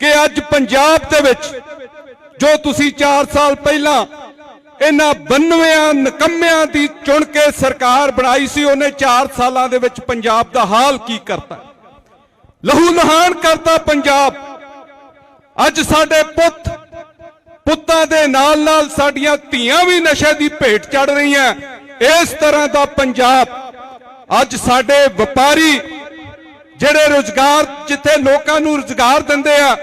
ਕਿ ਅੱਜ ਪੰਜਾਬ ਦੇ ਵਿੱਚ ਜੋ ਤੁਸੀਂ 4 ਸਾਲ ਪਹਿਲਾਂ ਇਹਨਾਂ 92 ਨਕੰਮਿਆਂ ਦੀ ਚੁਣ ਕੇ ਸਰਕਾਰ ਬਣਾਈ ਸੀ, ਉਹਨੇ 4 ਸਾਲਾਂ ਦੇ ਵਿੱਚ ਪੰਜਾਬ ਦਾ ਹਾਲ ਕੀ ਕਰਤਾ? ਲਹੂ ਲਹਾਨ ਕਰਤਾ ਪੰਜਾਬ। ਅੱਜ ਸਾਡੇ ਪੁੱਤ, ਪੁੱਤਾਂ ਦੇ ਨਾਲ ਨਾਲ ਸਾਡੀਆਂ ਧੀਆਂ ਵੀ ਨਸ਼ੇ ਦੀ ਭੇਟ ਚੜ ਰਹੀਆਂ। ਇਸ ਤਰ੍ਹਾਂ ਦਾ ਪੰਜਾਬ ਅੱਜ ਸਾਡੇ ਵਪਾਰੀ ਜਿਹੜੇ ਰੋਜ਼ਗਾਰ, ਜਿੱਥੇ ਲੋਕਾਂ ਨੂੰ ਰੋਜ਼ਗਾਰ ਦਿੰਦੇ ਆ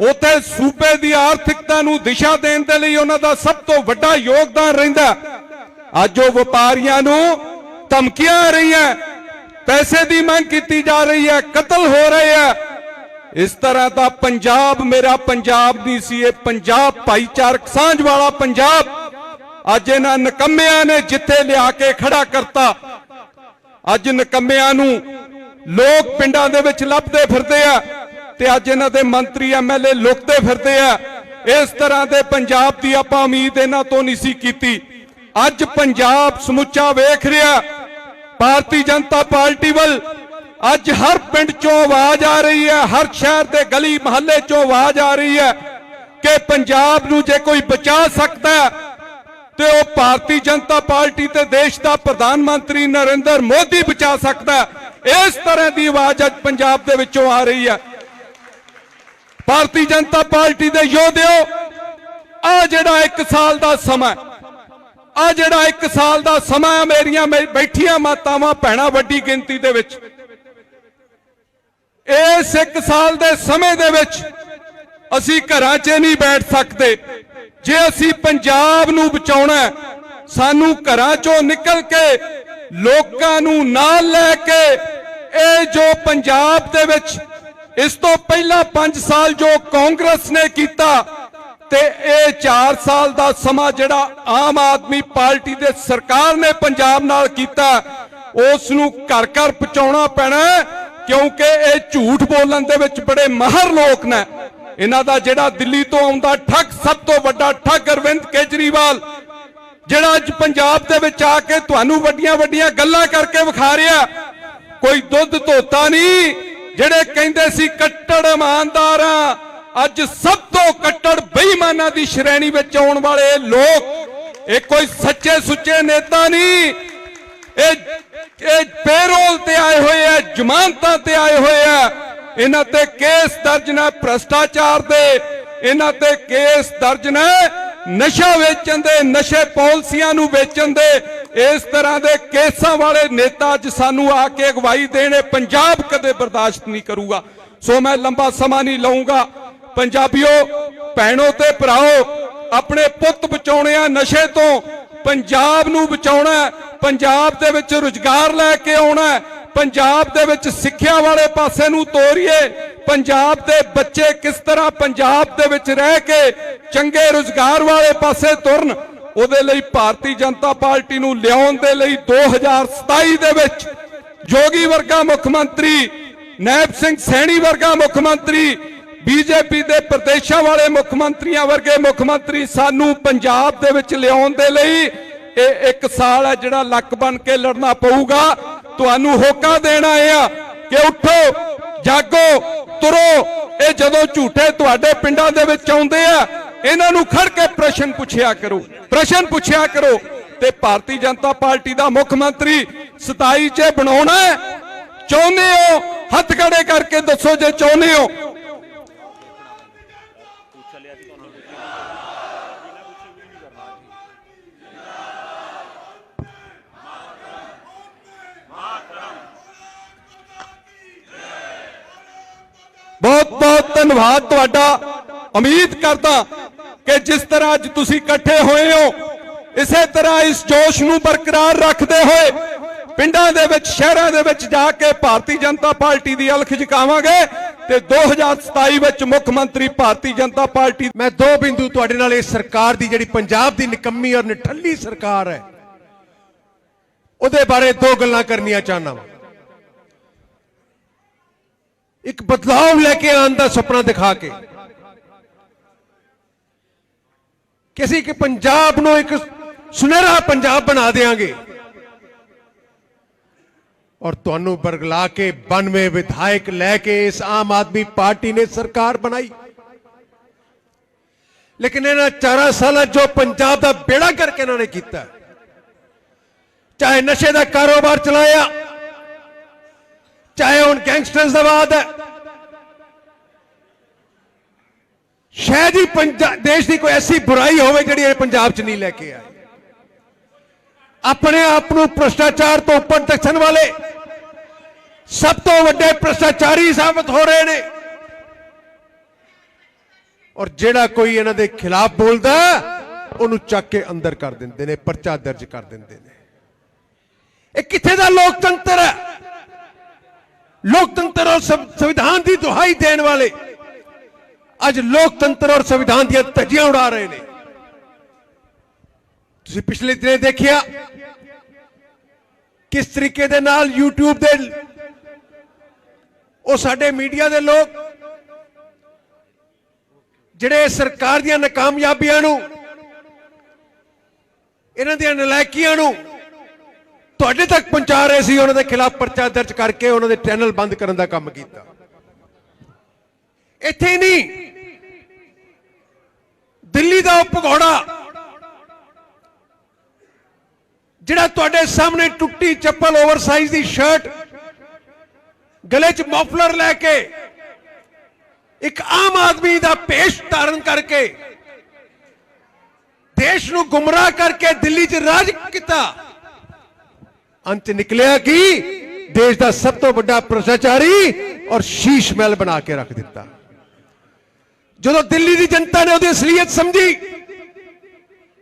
ਉੱਥੇ ਸੂਬੇ ਦੀ ਆਰਥਿਕਤਾ ਨੂੰ ਦਿਸ਼ਾ ਦੇਣ ਦੇ ਲਈ ਉਹਨਾਂ ਦਾ ਸਭ ਤੋਂ ਵੱਡਾ ਯੋਗਦਾਨ ਰਹਿੰਦਾ। ਅੱਜ ਉਹ ਵਪਾਰੀਆਂ ਨੂੰ ਧਮਕੀਆਂ ਆ ਰਹੀਆਂ ਪੈਸੇ ਦੀ ਮੰਗ ਕੀਤੀ ਜਾ ਰਹੀ ਹੈ, ਕਤਲ ਹੋ ਰਹੇ ਆ ਇਸ ਤਰ੍ਹਾਂ ਦਾ ਪੰਜਾਬ ਮੇਰਾ ਪੰਜਾਬ ਦੀ ਸੀ, ਇਹ ਪੰਜਾਬ ਭਾਈਚਾਰਕ ਸਾਂਝ ਵਾਲਾ ਪੰਜਾਬ। ਅੱਜ ਇਹਨਾਂ ਨਕੰਮਿਆਂ ਨੇ ਜਿੱਥੇ ਲਿਆ ਕੇ ਖੜਾ ਕਰਤਾ, ਅੱਜ ਨਕੰਮਿਆਂ ਨੂੰ ਲੋਕ ਪਿੰਡਾਂ ਦੇ ਵਿੱਚ ਲੱਭਦੇ ਫਿਰਦੇ ਆ। ਤੇ ਅੱਜ ਇਹਨਾਂ ਦੇ ਮੰਤਰੀ ਐਮਐਲਏ ਲੁਕਦੇ ਫਿਰਦੇ ਆ। ਇਸ ਤਰ੍ਹਾਂ ਦੇ ਪੰਜਾਬ ਦੀ ਆਪਾਂ ਉਮੀਦ ਇਹਨਾਂ ਤੋਂ ਨਹੀਂ ਸੀ ਕੀਤੀ। ਅੱਜ ਪੰਜਾਬ ਸਮੁੱਚਾ ਵੇਖ ਰਿਹਾ। ਭਾਰਤੀ ਜਨਤਾ ਪਾਰਟੀ ਵੱਲ ਅੱਜ ਹਰ ਪਿੰਡ ਚੋਂ ਆਵਾਜ਼ ਆ ਰਹੀ ਹੈ। ਹਰ ਸ਼ਹਿਰ ਦੇ ਗਲੀ ਮਹੱਲੇ ਚੋਂ ਆਵਾਜ਼ ਆ ਰਹੀ ਹੈ ਕਿ ਪੰਜਾਬ ਨੂੰ ਜੇ ਕੋਈ ਬਚਾ ਸਕਦਾ ਤੇ ਉਹ ਭਾਰਤੀ ਜਨਤਾ ਪਾਰਟੀ ਤੇ ਦੇਸ਼ ਦਾ ਪ੍ਰਧਾਨ ਮੰਤਰੀ ਨਰਿੰਦਰ ਮੋਦੀ ਬਚਾ ਸਕਦਾ ਇਸ ਤਰ੍ਹਾਂ ਦੀ ਆਵਾਜ਼ ਅੱਜ ਪੰਜਾਬ ਦੇ ਵਿੱਚੋਂ ਆ ਰਹੀ ਹੈ। ਭਾਰਤੀ ਜਨਤਾ ਪਾਰਟੀ ਦੇ ਯੋਧਿਓ, ਆ ਜਿਹੜਾ 1 ਸਾਲ ਦਾ ਸਮਾਂ ਆ ਜਿਹੜਾ 1 ਸਾਲ ਦਾ ਸਮਾਂ ਮੇਰੀਆਂ ਬੈਠੀਆਂ ਮਾਤਾਵਾਂ ਭੈਣਾਂ ਵੱਡੀ ਗਿਣਤੀ ਦੇ ਵਿੱਚ। ਇਸ 1 ਸਾਲ ਦੇ ਸਮੇਂ ਦੇ ਵਿੱਚ ਅਸੀਂ ਘਰਾਂ 'ਚ ਨਹੀਂ ਬੈਠ ਸਕਦੇ। ਜੇ ਅਸੀਂ ਪੰਜਾਬ ਨੂੰ ਬਚਾਉਣਾ ਸਾਨੂੰ ਘਰਾਂ 'ਚੋਂ ਨਿਕਲ ਕੇ ਲੋਕਾਂ ਨੂੰ ਨਾਲ ਲੈ ਕੇ ਇਹ ਜੋ ਪੰਜਾਬ ਦੇ ਵਿੱਚ ਇਸ ਤੋਂ ਪਹਿਲਾਂ 5 ਸਾਲ ਜੋ ਕਾਂਗਰਸ ਨੇ ਕੀਤਾ ਤੇ ਇਹ 4 ਸਾਲ ਦਾ ਸਮਾਂ ਜਿਹੜਾ ਆਮ ਆਦਮੀ ਪਾਰਟੀ ਦੇ ਸਰਕਾਰ ਨੇ ਪੰਜਾਬ ਨਾਲ ਕੀਤਾ, ਉਸ ਨੂੰ ਘਰ ਘਰ ਪਹੁੰਚਾਉਣਾ ਪੈਣਾ ਕਿਉਂਕਿ ਇਹ ਝੂਠ ਬੋਲਣ ਦੇ ਵਿੱਚ ਬੜੇ ਮਾਹਰ ਲੋਕ ਨੇ। ਇਹਨਾਂ ਦਾ ਜਿਹੜਾ ਦਿੱਲੀ ਤੋਂ ਆਉਂਦਾ ਠੱਗ, ਸਭ ਤੋਂ ਵੱਡਾ ਠੱਗ ਅਰਵਿੰਦ ਕੇਜਰੀਵਾਲ, ਜਿਹੜਾ ਅੱਜ ਪੰਜਾਬ ਦੇ ਵਿੱਚ ਆ ਕੇ ਤੁਹਾਨੂੰ ਵੱਡੀਆਂ ਵੱਡੀਆਂ ਗੱਲਾਂ ਕਰਕੇ ਵਿਖਾ ਰਿਹਾ। ਕੋਈ ਦੁੱਧ ਧੋਤਾ ਨਹੀਂ ਜਿਹੜੇ ਕਹਿੰਦੇ ਸੀ ਕੱਟੜ ਇਮਾਨਦਾਰਾਂ ਅੱਜ ਸਭ ਤੋਂ ਕੱਟੜ ਬੇਈਮਾਨਾਂ ਦੀ ਸ਼੍ਰੇਣੀ ਵਿੱਚ ਆਉਣ ਵਾਲੇ ਲੋਕ, ਇਹ ਕੋਈ ਸੱਚੇ ਸੁੱਚੇ ਨੇਤਾ ਨਹੀਂ। ਇਹ ਇਹ ਪੇਰੋਲ ਤੇ ਆਏ ਹੋਏ ਆ, ਜ਼ਮਾਨਤਾਂ ਤੇ ਆਏ ਹੋਏ ਆ। ਇਹਨਾਂ ਤੇ ਕੇਸ ਦਰਜ ਨੇ ਭ੍ਰਸ਼ਟਾਚਾਰ ਦੇ। ਇਹਨਾਂ ਤੇ ਕੇਸ ਦਰਜ ਨੇ ਨਸ਼ਾ ਵੇਚਣ ਦੇ ਨਸ਼ੇ ਪਾਲਿਸੀਆਂ ਨੂੰ ਵੇਚਣ ਦੇ ਇਸ ਤਰ੍ਹਾਂ ਦੇ ਕੇਸਾਂ ਵਾਲੇ ਨੇਤਾ ਅੱਜ ਸਾਨੂੰ ਆ ਕੇ ਅਗਵਾਈ ਦੇਣੇ ਪੰਜਾਬ ਕਦੇ ਬਰਦਾਸ਼ਤ ਨਹੀਂ ਕਰੂਗਾ। ਸੋ ਮੈਂ ਲੰਬਾ ਸਮਾਂ ਨਹੀਂ ਲਵਾਂਗਾ ਪੰਜਾਬੀਓ, ਭੈਣੋ ਤੇ ਭਰਾਓ, ਆਪਣੇ ਪੁੱਤ ਬਚਾਉਣੇ ਆ ਨਸ਼ੇ ਤੋਂ ਪੰਜਾਬ ਨੂੰ ਬਚਾਉਣਾ ਪੰਜਾਬ ਦੇ ਵਿੱਚ ਰੁਜ਼ਗਾਰ ਲੈ ਕੇ ਆਉਣਾ ਪੰਜਾਬ ਦੇ ਵਿੱਚ ਸਿੱਖਿਆ ਵਾਲੇ ਪਾਸੇ ਨੂੰ ਤੋਰੀਏ। ਪੰਜਾਬ ਦੇ ਬੱਚੇ ਕਿਸ ਤਰ੍ਹਾਂ ਪੰਜਾਬ ਦੇ ਵਿੱਚ ਰਹਿ ਕੇ ਚੰਗੇ ਰੁਜ਼ਗਾਰ ਵਾਲੇ ਪਾਸੇ ਤੁਰਨ, ਉਹਦੇ ਲਈ ਭਾਰਤੀ ਜਨਤਾ ਪਾਰਟੀ ਨੂੰ ਲਿਆਉਣ ਦੇ ਲਈ 2027 ਦੇ ਵਿੱਚ ਜੋਗੀ ਵਰਗਾ ਮੁੱਖ ਮੰਤਰੀ, ਨੈਬ ਸਿੰਘ ਸੈਣੀ ਵਰਗਾ ਮੁੱਖ ਮੰਤਰੀ, ਬੀਜੇਪੀ ਦੇ ਪ੍ਰਦੇਸ਼ਾਂ ਵਾਲੇ ਮੁੱਖ ਮੰਤਰੀਆਂ ਵਰਗੇ ਮੁੱਖ ਮੰਤਰੀ ਸਾਨੂੰ ਪੰਜਾਬ ਦੇ ਵਿੱਚ ਲਿਆਉਣ ਦੇ ਲਈ ਇਹ ਇੱਕ ਸਾਲ ਹੈ ਜਿਹੜਾ ਲੱਕ ਬਣ ਕੇ ਲੜਨਾ ਪਊਗਾ। ਤੁਹਾਨੂੰ ਹੋਕਾ ਦੇਣਾ ਆਏ ਆ ਕਿ ਉੱਠੋ, ਜਾਗੋ, ਤੁਰੋ। ਇਹ ਜਦੋਂ ਝੂਠੇ ਤੁਹਾਡੇ ਪਿੰਡਾਂ ਦੇ ਵਿੱਚ ਆਉਂਦੇ ਆ, ਇਹਨਾਂ ਨੂੰ ਖੜ ਕੇ ਪ੍ਰਸ਼ਨ ਪੁੱਛਿਆ ਕਰੋ, ਪ੍ਰਸ਼ਨ ਪੁੱਛਿਆ ਕਰੋ। ਤੇ ਭਾਰਤੀ ਜਨਤਾ ਪਾਰਟੀ ਦਾ ਮੁੱਖ ਮੰਤਰੀ 27 ਚ ਬਣਾਉਣਾ ਚਾਹੁੰਦੇ ਹੋ? ਹੱਥ ਖੜੇ ਕਰਕੇ ਦੱਸੋ ਜੇ ਚਾਹੁੰਦੇ ਹੋ। ਬਹੁਤ ਬਹੁਤ ਧੰਨਵਾਦ ਤੁਹਾਡਾ। ਉਮੀਦ ਕਰਦਾ ਕਿ ਜਿਸ ਤਰ੍ਹਾਂ ਅੱਜ ਤੁਸੀਂ ਇਕੱਠੇ ਹੋਏ ਹੋ, ਇਸੇ ਤਰ੍ਹਾਂ ਇਸ ਜੋਸ਼ ਨੂੰ ਬਰਕਰਾਰ ਰੱਖਦੇ ਹੋਏ ਪਿੰਡਾਂ ਦੇ ਵਿੱਚ, ਸ਼ਹਿਰਾਂ ਦੇ ਵਿੱਚ ਜਾ ਕੇ ਭਾਰਤੀ ਜਨਤਾ ਪਾਰਟੀ ਦੀ ਅਲਖ ਜਕਾਵਾਂਗੇ ਤੇ 2027 ਵਿੱਚ ਮੁੱਖ ਮੰਤਰੀ ਭਾਰਤੀ ਜਨਤਾ ਪਾਰਟੀ ਮੈਂ ਦੋ ਬਿੰਦੂ ਤੁਹਾਡੇ ਨਾਲ ਇਸ ਸਰਕਾਰ ਦੀ ਜਿਹੜੀ ਪੰਜਾਬ ਦੀ ਨਿਕੰਮੀ ਔਰ ਨਿਠੱਲੀ ਸਰਕਾਰ ਹੈ, ਉਹਦੇ ਬਾਰੇ ਦੋ ਗੱਲਾਂ ਕਰਨੀਆਂ ਚਾਹਨਾ ਵਾਂ। ਇੱਕ ਬਦਲਾਵ ਲੈ ਕੇ ਆਉਣ ਦਾ ਸੁਪਨਾ ਦਿਖਾ ਕੇ ਕਿ ਅਸੀਂ ਕਿ ਪੰਜਾਬ ਨੂੰ ਇੱਕ ਸੁਨਹਿਰਾ ਪੰਜਾਬ ਬਣਾ ਦੇਾਂਗੇ ਔਰ ਤੁਹਾਨੂੰ ਬਰਗਲਾ ਕੇ 92 ਵਿਧਾਇਕ ਲੈ ਕੇ ਇਸ ਆਮ ਆਦਮੀ ਪਾਰਟੀ ਨੇ ਸਰਕਾਰ ਬਣਾਈ। ਲੇਕਿਨ ਇਹਨਾਂ ਚਾਰਾਂ ਸਾਲਾਂ ਜੋ ਪੰਜਾਬ ਦਾ ਬੇੜਾ ਕਰਕੇ ਇਹਨਾਂ ਨੇ ਕੀਤਾ, ਚਾਹੇ ਨਸ਼ੇ ਦਾ ਕਾਰੋਬਾਰ ਚਲਾਇਆ ਚਾਹੇ ਹੁਣ ਗੈਂਗਸਟਰਸ ਦਾ ਵਾਦ ਹੈ। ਸ਼ਾਇਦ ਹੀ ਪੰਜਾਬ ਦੇਸ਼ ਦੀ ਕੋਈ ਐਸੀ ਬੁਰਾਈ ਹੋਵੇ ਜਿਹੜੀ ਇਹ ਪੰਜਾਬ 'ਚ ਨਹੀਂ ਲੈ ਕੇ ਆਈ। ਆਪਣੇ ਆਪ ਨੂੰ ਭ੍ਰਸ਼ਟਾਚਾਰ ਤੋਂ ਉੱਪਰ ਦੱਸਣ ਵਾਲੇ ਸਭ ਤੋਂ ਵੱਡੇ ਭ੍ਰਸ਼ਟਾਚਾਰੀ ਸਾਬਤ ਹੋ ਰਹੇ ਨੇ। ਔਰ ਜਿਹੜਾ ਕੋਈ ਇਹਨਾਂ ਦੇ ਖਿਲਾਫ ਬੋਲਦਾ, ਉਹਨੂੰ ਚੱਕ ਕੇ ਅੰਦਰ ਕਰ ਦਿੰਦੇ ਨੇ, ਪਰਚਾ ਦਰਜ ਕਰ ਦਿੰਦੇ ਨੇ। ਇਹ ਕਿੱਥੇ ਦਾ ਲੋਕਤੰਤਰ ਹੈ? ਲੋਕਤੰਤਰ ਔਰ ਸੰਵਿਧਾਨ ਦੀ ਦੁਹਾਈ ਦੇਣ ਵਾਲੇ ਅੱਜ ਲੋਕਤੰਤਰ ਔਰ ਸੰਵਿਧਾਨ ਦੀਆਂ ਧੱਜੀਆਂ ਉਡਾ ਰਹੇ ਨੇ। ਤੁਸੀਂ ਪਿਛਲੇ ਦਿਨੇ ਦੇਖਿਆ ਕਿਸ ਤਰੀਕੇ ਦੇ ਨਾਲ YouTube ਦੇ ਉਹ ਸਾਡੇ ਮੀਡੀਆ ਦੇ ਲੋਕ ਜਿਹੜੇ ਸਰਕਾਰ ਦੀਆਂ ਨਾਕਾਮਯਾਬੀਆਂ ਨੂੰ, ਇਹਨਾਂ ਦੀਆਂ ਨਲਾਇਕੀਆਂ ਨੂੰ ਤੁਹਾਡੇ ਤੱਕ ਪਹੁੰਚਾ ਰਹੇ ਸੀ, ਉਹਨਾਂ ਦੇ ਖਿਲਾਫ ਪਰਚਾ ਦਰਜ ਕਰਕੇ ਉਹਨਾਂ ਦੇ ਚੈਨਲ ਬੰਦ ਕਰਨ ਦਾ ਕੰਮ ਕੀਤਾ। ਇੱਥੇ ਨਹੀਂ, ਦਿੱਲੀ ਦਾ ਉਹ ਭਗੌੜਾ ਜਿਹੜਾ ਤੁਹਾਡੇ ਸਾਹਮਣੇ ਟੁੱਟੀ ਚੱਪਲ ਓਵਰਸਾਈਜ਼ ਦੀ ਸ਼ਰਟ ਗਲੇ 'ਚ ਮਫਲਰ ਲੈ ਕੇ ਇੱਕ ਆਮ ਆਦਮੀ ਦਾ ਪੇਸ਼ ਧਾਰਨ ਕਰਕੇ ਦੇਸ਼ ਨੂੰ ਗੁੰਮਰਾਹ ਕਰਕੇ ਦਿੱਲੀ 'ਚ ਰਾਜ ਕੀਤਾ। ਅੰਤ ਨਿਕਲਿਆ ਕਿ? ਦੇਸ਼ ਦਾ ਸਭ ਤੋਂ ਵੱਡਾ ਭ੍ਰਿਸ਼ਟਾਚਾਰੀ ਔਰ ਸ਼ੀਸ਼ ਮਹਿਲ ਬਣਾ ਕੇ ਰੱਖ ਦਿੱਤਾ। ਜਦੋਂ ਦਿੱਲੀ ਦੀ ਜਨਤਾ ਨੇ ਉਹਦੀ ਅਸਲੀਅਤ ਸਮਝੀ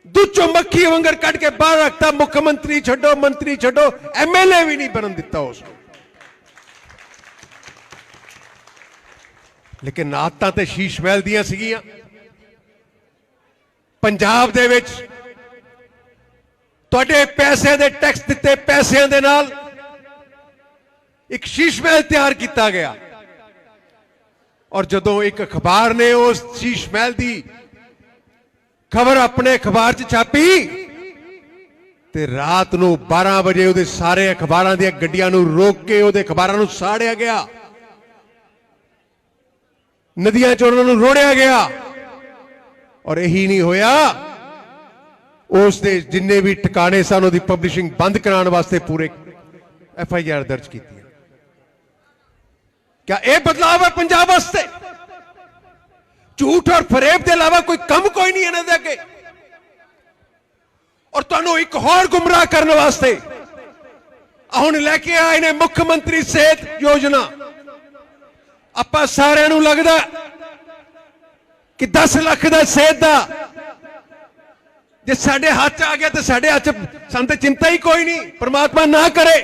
ਦੁੱਚੋ ਮੱਖੀ ਵੰਗਰ ਕੱਢ ਕੇ ਬਾਹਰ ਰੱਖਤਾ, ਮੁੱਖ ਮੰਤਰੀ ਛੱਡੋ ਮੰਤਰੀ ਛੱਡੋ ਐਮਐਲਏ ਵੀ ਨਹੀਂ ਬਣਨ ਦਿੱਤਾ ਉਸ ਨੂੰ। ਲੇਕਿਨ ਆਦਤਾਂ ਤੇ ਸ਼ੀਸ਼ ਮਹਿਲ ਦੀਆਂ ਸੀਗੀਆਂ। ਪੰਜਾਬ ਦੇ ਵਿੱਚ ਤੁਹਾਡੇ ਪੈਸੇ ਦੇ ਟੈਕਸ ਦਿੱਤੇ ਪੈਸਿਆਂ ਦੇ ਨਾਲ ਇੱਕ ਸ਼ੀਸ਼ ਮਹਿਲ ਤਿਆਰ ਕੀਤਾ ਗਿਆ। ਔਰ ਜਦੋਂ ਇੱਕ ਅਖਬਾਰ ਨੇ ਉਸ ਸ਼ੀਸ਼ ਮਹਿਲ ਦੀ ਖਬਰ ਆਪਣੇ ਅਖਬਾਰ 'ਚ ਛਾਪੀ, ਤੇ ਰਾਤ ਨੂੰ 12 ਵਜੇ ਉਹਦੇ ਸਾਰੇ ਅਖਬਾਰਾਂ ਦੀਆਂ ਗੱਡੀਆਂ ਨੂੰ ਰੋਕ ਕੇ ਉਹਦੇ ਅਖਬਾਰਾਂ ਨੂੰ ਸਾੜਿਆ ਗਿਆ। ਨਦੀਆਂ 'ਚ ਉਹਨਾਂ ਨੂੰ ਰੋੜਿਆ ਗਿਆ। ਔਰ ਇਹੀ ਨਹੀਂ ਹੋਇਆ ਉਸ ਦੇ ਜਿੰਨੇ ਵੀ ਟਿਕਾਣੇ ਸਨ, ਉਹਦੀ ਪਬਲਿਸ਼ਿੰਗ ਬੰਦ ਕਰਾਉਣ ਵਾਸਤੇ ਪੂਰੇ ਐਫ ਆਈ ਆਰ ਦਰਜ ਕੀਤੀਆਂ ਕਿਆ ਇਹ ਬਦਲਾਅ ਹੈ ਪੰਜਾਬ ਵਾਸਤੇ? ਝੂਠ ਔਰ ਫਰੇਬ ਦੇ ਇਲਾਵਾ ਕੋਈ ਕੰਮ ਕੋਈ ਨਹੀਂ ਇਹਨਾਂ ਦੇ ਅੱਗੇ। ਔਰ ਤੁਹਾਨੂੰ ਇੱਕ ਹੋਰ ਗੁੰਮਰਾਹ ਕਰਨ ਵਾਸਤੇ ਹੁਣ ਲੈ ਕੇ ਆਏ ਨੇ ਮੁੱਖ ਮੰਤਰੀ ਸਿਹਤ ਯੋਜਨਾ। ਆਪਾਂ ਸਾਰਿਆਂ ਨੂੰ ਲੱਗਦਾ ਕਿ 10 ਲੱਖ ਦਾ ਸਿਹਤ ਦਾ ਜੇ ਸਾਡੇ ਹੱਥ 'ਚ ਆ ਗਿਆ ਤੇ ਸਾਡੇ ਹੱਥ 'ਚ ਸਾਨੂੰ ਤੇ ਚਿੰਤਾ ਹੀ ਕੋਈ ਨਹੀਂ, ਪ੍ਰਮਾਤਮਾ ਨਾ ਕਰੇ।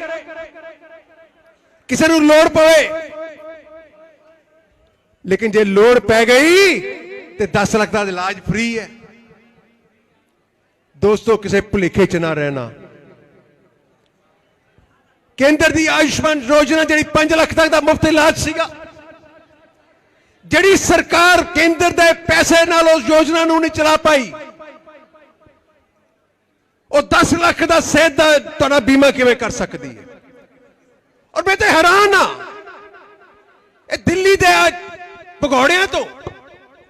ਕਿਸੇ ਨੂੰ ਲੋੜ ਪਵੇ। ਲੇਕਿਨ ਜੇ ਲੋੜ ਪੈ ਗਈ, ਤੇ 10 ਲੱਖ ਦਾ ਇਲਾਜ ਫ੍ਰੀ ਹੈ। ਦੋਸਤੋ, ਕਿਸੇ ਭੁਲੇਖੇ 'ਚ ਨਾ ਰਹਿਣਾ। ਕੇਂਦਰ ਦੀ ਆਯੁਸ਼ਮਾਨ ਯੋਜਨਾ ਜਿਹੜੀ 5 ਲੱਖ ਤੱਕ ਦਾ ਮੁਫਤ ਇਲਾਜ ਸੀਗਾ, ਜਿਹੜੀ ਸਰਕਾਰ ਕੇਂਦਰ ਦੇ ਪੈਸੇ ਨਾਲ ਉਸ ਯੋਜਨਾ ਨੂੰ ਨਹੀਂ ਚਲਾ ਪਾਈ ਉਹ 10 ਲੱਖ ਦਾ ਸਿਹਤ ਦਾ ਤੁਹਾਡਾ ਬੀਮਾ ਕਿਵੇਂ ਕਰ ਸਕਦੀ ਹੈ? ਔਰ ਮੈਂ ਤੇ ਹੈਰਾਨ ਆ ਇਹ ਦਿੱਲੀ ਦੇ ਭਗੌੜਿਆਂ ਤੋਂ,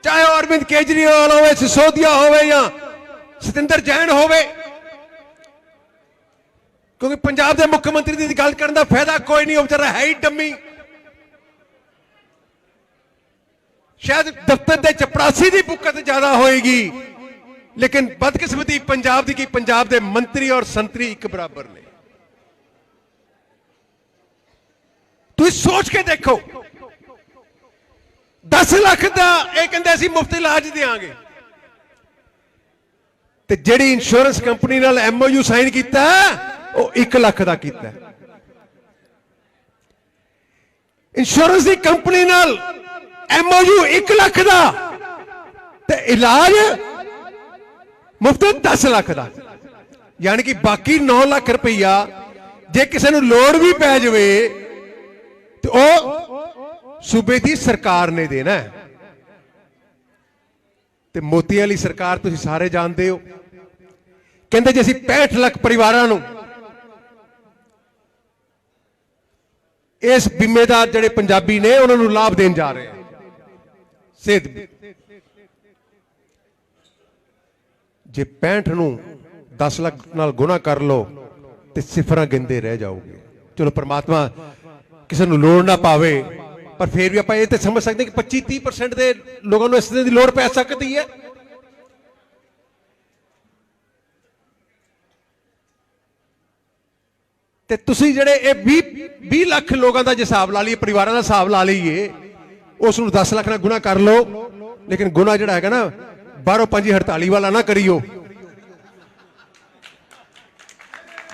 ਚਾਹੇ ਉਹ ਅਰਵਿੰਦ ਕੇਜਰੀਵਾਲ ਹੋਵੇ, ਸਿਸੋਦੀਆ ਹੋਵੇ ਜਾਂ ਸਤਿੰਦਰ ਜੈਨ ਹੋਵੇ, ਕਿਉਂਕਿ ਪੰਜਾਬ ਦੇ ਮੁੱਖ ਮੰਤਰੀ ਦੀ ਗੱਲ ਕਰਨ ਦਾ ਫਾਇਦਾ ਕੋਈ ਨਹੀਂ, ਉਹ ਵਿਚਾਰਾ ਹੈ ਹੀ ਡੰਮੀ। ਸ਼ਾਇਦ ਦਫ਼ਤਰ ਦੇ ਚਪੜਾਸੀ ਦੀ ਬੁੱਕਤ ਜ਼ਿਆਦਾ ਹੋਏਗੀ। ਲੇਕਿਨ ਬਦਕਿਸਮਤੀ ਪੰਜਾਬ ਦੀ ਕੀ? ਪੰਜਾਬ ਦੇ ਮੰਤਰੀ ਔਰ ਸੰਤਰੀ ਇੱਕ ਬਰਾਬਰ ਨੇ। ਤੁਸੀਂ ਸੋਚ ਕੇ ਦੇਖੋ 10 ਲੱਖ ਦਾ, ਇਹ ਕਹਿੰਦੇ ਅਸੀਂ ਮੁਫਤ ਇਲਾਜ ਦੇਵਾਂਗੇ ਤੇ ਜਿਹੜੀ ਇੰਸ਼ੋਰੈਂਸ ਕੰਪਨੀ ਨਾਲ ਐਮਓਯੂ ਸਾਈਨ ਕੀਤਾ, ਉਹ 1 ਲੱਖ ਦਾ ਕੀਤਾ। ਇੰਸ਼ੋਰੈਂਸ ਦੀ ਕੰਪਨੀ ਨਾਲ ਐਮਓਯੂ 1 ਲੱਖ ਦਾ। ਤੇ ਇਲਾਜ ਮੁਫਤ 10 ਲੱਖ ਦਾ। ਯਾਨੀ ਕਿ ਬਾਕੀ 9 ਲੱਖ ਰੁਪਈਆ ਜੇ ਕਿਸੇ ਨੂੰ ਲੋੜ ਵੀ ਪੈ ਜਾਵੇ, ਤੇ ਉਹ ਸੂਬੇ ਦੀ ਸਰਕਾਰ ਨੇ ਦੇਣਾ ਤੇ ਮੋਤੀ ਵਾਲੀ ਸਰਕਾਰ ਤੁਸੀਂ ਸਾਰੇ ਜਾਣਦੇ ਹੋ। ਕਹਿੰਦੇ ਜੇ ਅਸੀਂ 65 ਲੱਖ ਪਰਿਵਾਰਾਂ ਨੂੰ ਇਸ ਬੀਮੇ ਦਾ ਜਿਹੜੇ ਪੰਜਾਬੀ ਨੇ, ਉਹਨਾਂ ਨੂੰ ਲਾਭ ਦੇਣ ਜਾ ਰਹੇ ਹਾਂ। ਸਿੱਧ ਜੇ 65 ਨੂੰ 10 ਲੱਖ ਨਾਲ ਗੁਣਾ ਕਰ ਲਓ, ਤੇ ਸਿਫਰਾਂ ਗਿੰਦੇ ਰਹਿ ਜਾਓਗੇ। ਚਲੋ ਪ੍ਰਮਾਤਮਾ ਕਿਸੇ ਨੂੰ ਲੋੜ ਨਾ ਪਾਵੇ, ਪਰ ਫਿਰ ਵੀ ਆਪਾਂ ਇਹ ਤੇ ਸਮਝ ਸਕਦੇ ਕਿ 25 30% ਦੇ ਲੋਕਾਂ ਨੂੰ ਇਸ ਦੀ ਲੋੜ ਪੈ ਸਕਦੀ ਹੈ। ਤੇ ਤੁਸੀਂ ਜਿਹੜੇ ਇਹ 20 20 ਲੱਖ ਲੋਕਾਂ ਦਾ ਜੇ ਹਿਸਾਬ ਲਾ ਲਈਏ, ਪਰਿਵਾਰਾਂ ਦਾ ਹਿਸਾਬ ਲਾ ਲਈਏ, ਉਸ ਨੂੰ 10 ਲੱਖ ਨਾਲ ਗੁਣਾ ਕਰ ਲਓ, ਲੇਕਿਨ ਗੁਣਾ ਜਿਹੜਾ ਹੈਗਾ ਨਾ 12 5 48 ਵਾਲਾ ਨਾ ਕਰਿਓ।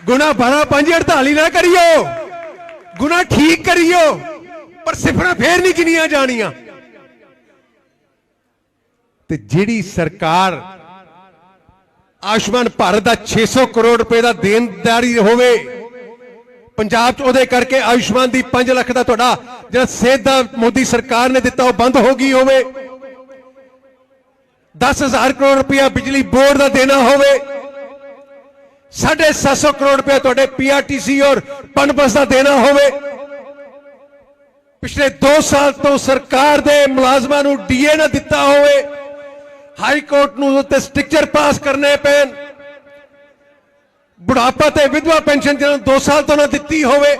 ਗੁਣਾ 12 5 48 ਨਾ ਕਰਿਓ। ਗੁਣਾ ਠੀਕ ਕਰਿਓ। ਪਰ ਸਿਫਰਾਂ ਫੇਰ ਨਹੀਂ ਗਿਣੀਆਂ ਜਾਣੀਆਂ। ਤੇ ਜਿਹੜੀ ਸਰਕਾਰ ਆਯੁਸ਼ਮਾਨ ਭਾਰਤ ਦਾ 600 ਕਰੋੜ ਰੁਪਏ ਦਾ ਦੇਣਦਾਰੀ ਹੋਵੇ, ਪੰਜਾਬ 'ਚ ਉਹਦੇ ਕਰਕੇ ਆਯੁਸ਼ਮਾਨ ਦੀ 5 ਲੱਖ ਦਾ ਤੁਹਾਡਾ ਜਿਹੜਾ ਸਿਹਤ ਦਾ ਮੋਦੀ ਸਰਕਾਰ ਨੇ ਦਿੱਤਾ ਉਹ ਬੰਦ ਹੋ ਗਈ ਹੋਵੇ। 10000 ਕਰੋੜ ਰੁਪਇਆ ਬਿਜਲੀ ਬੋਰਡ ਦਾ ਦੇਣਾ ਹੋਵੇ। 750 ਕਰੋੜ ਰੁਪਇਆ ਤੁਹਾਡੇ ਪੀਆਰਟੀਸੀ ਔਰ ਪਨਬਸ ਦਾ ਦੇਣਾ ਹੋਵੇ। ਪਿਛਲੇ 2 ਸਾਲ ਤੋਂ ਸਰਕਾਰ ਦੇ ਮੁਲਾਜ਼ਮਾਂ ਨੂੰ ਡੀਏ ਨਾ ਦਿੱਤਾ ਹੋਵੇ। ਹਾਈ ਕੋਰਟ ਨੂੰ ਉੱਤੇ ਸਟ੍ਰਿਕਚਰ ਪਾਸ ਕਰਨੇ ਪੈਣ। ਬੁਢਾਪਾ ਤੇ ਵਿਧਵਾ ਪੈਨਸ਼ਨ ਜਿਹਨਾਂ ਨੂੰ 2 ਸਾਲ ਤੋਂ ਨਾ ਦਿੱਤੀ ਹੋਵੇ।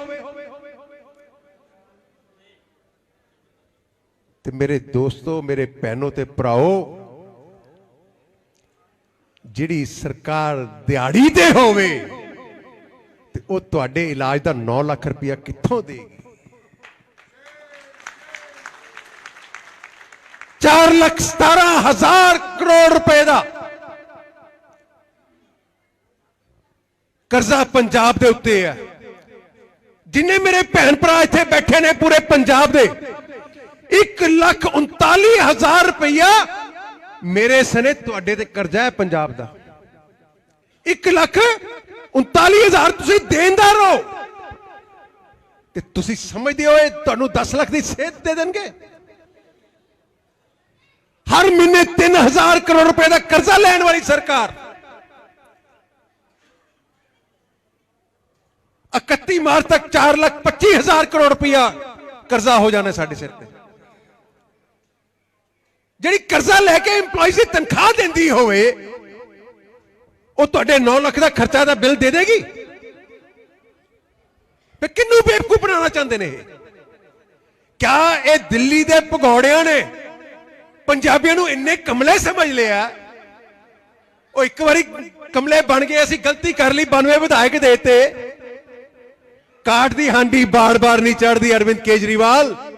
ਤੇ ਮੇਰੇ ਦੋਸਤੋ, ਮੇਰੇ ਭੈਣੋ ਤੇ ਭਰਾਓ ਜਿਹੜੀ ਸਰਕਾਰ ਦਿਹਾੜੀ ਤੇ ਹੋਵੇ, ਤੇ ਉਹ ਤੁਹਾਡੇ ਇਲਾਜ ਦਾ 9 ਲੱਖ ਰੁਪਇਆ ਕਿੱਥੋਂ ਦੇਗੀ? 4 ਲੱਖ 17 ਹਜ਼ਾਰ ਕਰੋੜ ਰੁਪਏ ਦਾ ਕਰਜ਼ਾ ਪੰਜਾਬ ਦੇ ਉੱਤੇ ਹੈ। ਜਿੰਨੇ ਮੇਰੇ ਭੈਣ ਭਰਾ ਇੱਥੇ ਬੈਠੇ ਨੇ ਪੂਰੇ ਪੰਜਾਬ ਦੇ 1 ਲੱਖ 39 ਹਜ਼ਾਰ ਰੁਪਇਆ ਮੇਰੇ ਸਨੇ ਤੁਹਾਡੇ ਤੇ ਕਰਜ਼ਾ ਹੈ ਪੰਜਾਬ ਦਾ। 1 ਲੱਖ 39 ਹਜ਼ਾਰ ਤੁਸੀਂ ਦੇਣਦਾਰ ਹੋ ਤੇ ਤੁਸੀਂ ਸਮਝਦੇ ਹੋ ਇਹ ਤੁਹਾਨੂੰ 10 ਲੱਖ ਦੀ ਸਿਹਤ ਦੇ ਦੇਣਗੇ? ਹਰ ਮਹੀਨੇ 3000 ਕਰੋੜ ਰੁਪਏ ਦਾ ਕਰਜ਼ਾ ਲੈਣ ਵਾਲੀ ਸਰਕਾਰ। 31 ਮਾਰਚ ਤੱਕ 4 ਲੱਖ 25 ਹਜ਼ਾਰ ਕਰੋੜ ਰੁਪਇਆ ਕਰਜ਼ਾ ਹੋ ਜਾਣਾ ਸਾਡੇ ਸਿਰ ਤੇ। ਜਿਹੜੀ ਕਰਜ਼ਾ ਲੈ ਕੇ EMPLOYEES ਦੀ ਤਨਖਾਹ ਦਿੰਦੀ ਹੋਵੇ, ਉਹ ਤੁਹਾਡੇ 9 ਲੱਖ ਦਾ ਖਰਚਾ ਦਾ ਬਿੱਲ ਦੇ ਦੇਗੀ? ਤੇ ਕਿੰਨੂੰ ਬੇਵਕੂਫ ਬਣਾਉਣਾ ਚਾਹੁੰਦੇ ਨੇ ਇਹ? ਕਿਆ ਇਹ ਦਿੱਲੀ ਦੇ ਭਗੌੜਿਆਂ ਨੇ ਪੰਜਾਬੀਆਂ ਨੂੰ ਇੰਨੇ ਕਮਲੇ ਸਮਝ ਲਿਆ? ਉਹ ਇੱਕ ਵਾਰੀ ਕਮਲੇ ਬਣ ਗਏ ਅਸੀਂ ਗਲਤੀ ਕਰ ਲਈ 92 ਵਿਧਾਇਕ ਦੇਤੇ। ਕਾਟ ਦੀ ਹਾਂਡੀ ਬਾਰ-ਬਾਰ ਨਹੀਂ ਚੜਦੀ ਅਰਵਿੰਦ ਕੇਜਰੀਵਾਲ।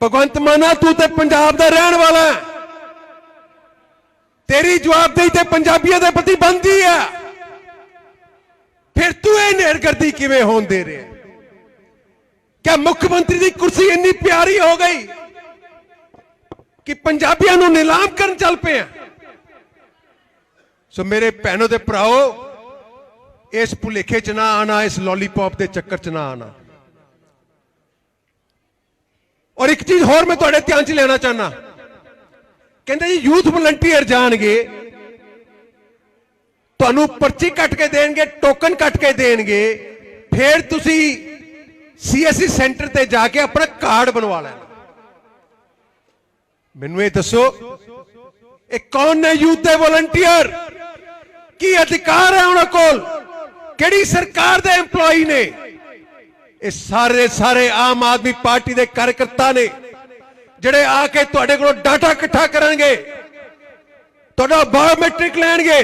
ਭਗਵੰਤ ਮਾਨਾ ਤੂੰ ਤੇ ਪੰਜਾਬ ਦਾ ਰਹਿਣ ਵਾਲਾ ਹੈ। ਤੇਰੀ ਜਵਾਬਦੇਹੀ ਤੇ ਪੰਜਾਬੀਆਂ ਦੇ ਪ੍ਰਤੀ ਬੰਦੀ ਹੈ ਫਿਰ ਤੂੰ ਇਹ ਨੇਰਗਰਦੀ ਕਿਵੇਂ ਹੋਣ ਦੇ ਰਿਹਾ ਕਿਆ ਮੁੱਖ ਮੰਤਰੀ ਦੀ ਕੁਰਸੀ ਇੰਨੀ ਪਿਆਰੀ ਹੋ ਗਈ ਕਿ ਪੰਜਾਬੀਆਂ ਨੂੰ ਨਿਲਾਮ ਕਰਨ ਚੱਲ ਪਏ ਸੋ ਮੇਰੇ ਭੈਣੋ ਤੇ ਭਰਾਓ, ਇਸ ਭੁਲੇਖੇ ਚ ਨਾ ਆਣਾ, ਇਸ ਲੋਲੀਪੌਪ ਦੇ ਚੱਕਰ ਚ ਨਾ ਆਣਾ। ਔਰ ਇੱਕ ਚੀਜ਼ ਹੋਰ ਮੈਂ ਤੁਹਾਡੇ ਧਿਆਨ ਚ ਲੈਣਾ ਚਾਹਨਾ ਕਹਿੰਦੇ ਜੀ, ਯੂਥ ਵਲੰਟੀਅਰ ਜਾਣਗੇ, ਤੁਹਾਨੂੰ ਪਰਚੀ ਕੱਟ ਕੇ ਦੇਣਗੇ, ਟੋਕਨ ਕੱਟ ਕੇ ਦੇਣਗੇ, ਫਿਰ ਤੁਸੀਂ ਸੀਐਸਸੀ ਸੈਂਟਰ ਤੇ ਜਾ ਕੇ ਆਪਣਾ ਕਾਰਡ ਬਣਵਾ ਲੈਣਾ। ਮੈਨੂੰ ਇਹ ਦੱਸੋ, ਇਹ ਕੌਣ ਨੇ ਯੂਥ ਦੇ ਵਲੰਟੀਅਰ? ਕੀ ਅਧਿਕਾਰ ਹੈ ਉਹਨਾਂ ਕੋਲ? ਕਿਹੜੀ ਸਰਕਾਰ ਦੇ EMPLOYEE ਨੇ? ਇਹ ਸਾਰੇ ਸਾਰੇ ਆਮ ਆਦਮੀ ਪਾਰਟੀ ਦੇ ਕਾਰਜਕਰਤਾ ਨੇ, ਜਿਹੜੇ ਆ ਕੇ ਤੁਹਾਡੇ ਕੋਲੋਂ ਡਾਟਾ ਇਕੱਠਾ ਕਰਨਗੇ, ਤੁਹਾਡਾ ਬਾਇਓਮੈਟ੍ਰਿਕ ਲੈਣਗੇ,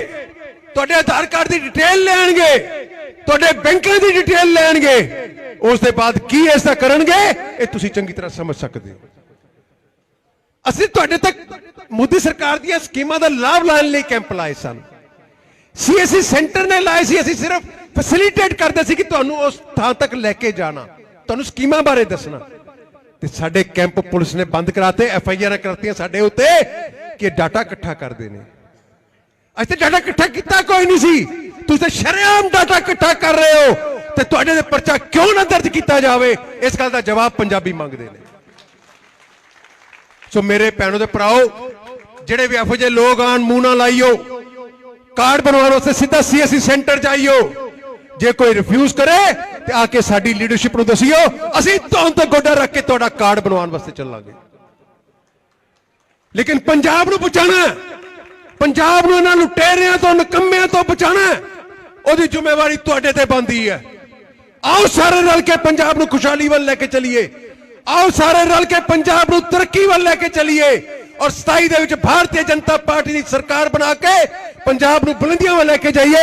ਤੁਹਾਡੇ ਆਧਾਰ ਕਾਰਡ ਦੀ ਡਿਟੇਲ ਲੈਣਗੇ, ਤੁਹਾਡੇ ਬੈਂਕਾਂ ਦੀ ਡਿਟੇਲ ਲੈਣਗੇ, ਉਸ ਦੇ ਬਾਅਦ ਕੀ ਇਸ ਕਰਨਗੇ, ਇਹ ਤੁਸੀਂ ਚੰਗੀ ਤਰ੍ਹਾਂ ਸਮਝ ਸਕਦੇ ਹੋ। ਅਸੀਂ ਤੁਹਾਡੇ ਤੱਕ ਮੋਦੀ ਸਰਕਾਰ ਦੀਆਂ ਸਕੀਮਾਂ ਦਾ ਲਾਭ ਲੈਣ ਲਈ ਕੈਂਪ ਲਾਏ ਸਨ। ਸੀਐਸਸੀ ਸੈਂਟਰ ਨੇ ਲਾਏ ਸੀ, ਅਸੀਂ ਸਿਰਫ ਫੈਸਿਲਿਟੇਟ ਕਰਦੇ ਸੀ ਕਿ ਤੁਹਾਨੂੰ ਉਸ ਥਾਂ ਤੱਕ ਲੈ ਕੇ ਜਾਣਾ। ਤੁਹਾਨੂੰ ਸਕੀਮਾਂ ਬਾਰੇ ਦੱਸਣਾ। ਤੇ ਸਾਡੇ ਕੈਂਪ ਪੁਲਿਸ ਨੇ ਬੰਦ ਕਰਾਤੇ ਐਫ ਆਈ ਆਰ ਕਰਤੀਆਂ ਸਾਡੇ ਉੱਤੇ ਕਿ ਡਾਟਾ ਇਕੱਠਾ ਕਰਦੇ ਨੇ। ਅੱਜ ਤੇ ਡਾਟਾ ਇਕੱਠਾ ਕੀਤਾ, ਕੋਈ ਨਹੀਂ ਸੀ। ਤੁਸੀਂ ਤਾਂ ਸ਼ਰੇਆਮ ਡਾਟਾ ਇਕੱਠਾ ਕਰ ਰਹੇ ਹੋ। ਤੇ ਤੁਹਾਡੇ ਦੇ ਪਰਚਾ ਕਿਉਂ ਨਾ ਦਰਜ ਕੀਤਾ ਜਾਵੇ? ਇਸ ਗੱਲ ਦਾ ਜਵਾਬ ਪੰਜਾਬੀ ਮੰਗਦੇ ਨੇ। ਸੋ ਮੇਰੇ ਭੈਣੋ ਤੇ ਭਰਾਓ, ਜਿਹੜੇ ਵੀ ਇਹੋ ਜਿਹੇ ਲੋਕ ਆਣ, ਮੂੰਹ ਨਾ ਲਾਈਓ। ਕਾਰਡ ਬਣਵਾਉਣ ਵਾਸਤੇ ਸਿੱਧਾ ਸੀਐਸਸੀ ਸੈਂਟਰ ਜਾਈਓ। ਜੇ ਕੋਈ ਰਿਫਿਊਜ਼ ਕਰੇ ਤੇ ਆ ਕੇ ਸਾਡੀ ਲੀਡਰਸ਼ਿਪ ਨੂੰ ਦੱਸਿਓ, ਅਸੀਂ ਤੋਂ ਤੇ ਗੋਡਾ ਰੱਖ ਕੇ ਤੁਹਾਡਾ ਕਾਰਡ ਬਣਵਾਉਣ ਵਾਸਤੇ ਚੱਲਾਂਗੇ। ਲੇਕਿਨ ਪੰਜਾਬ ਨੂੰ ਬਚਾਣਾ ਪੰਜਾਬ ਨੂੰ ਇਹਨਾਂ ਲੁਟੇਰਿਆਂ ਤੋਂ, ਨਕੰਮਿਆਂ ਤੋਂ ਬਚਾਣਾ ਉਹਦੀ ਜ਼ਿੰਮੇਵਾਰੀ ਤੁਹਾਡੇ ਤੇ ਬਣਦੀ ਹੈ। ਆਓ ਸਾਰੇ ਰਲ ਕੇ ਪੰਜਾਬ ਨੂੰ ਖੁਸ਼ਹਾਲੀ ਵੱਲ ਲੈ ਕੇ ਚੱਲੀਏ। ਆਓ ਸਾਰੇ ਰਲ ਕੇ ਪੰਜਾਬ ਨੂੰ ਤਰੱਕੀ ਵੱਲ ਲੈ ਕੇ ਚੱਲੀਏ। ਔਰ 27 ਦੇ ਵਿੱਚ ਭਾਰਤੀ ਜਨਤਾ ਪਾਰਟੀ ਦੀ ਸਰਕਾਰ ਬਣਾ ਕੇ ਪੰਜਾਬ ਨੂੰ ਬੁਲੰਦੀਆਂ ਵੱਲ ਲੈ ਕੇ ਜਾਈਏ।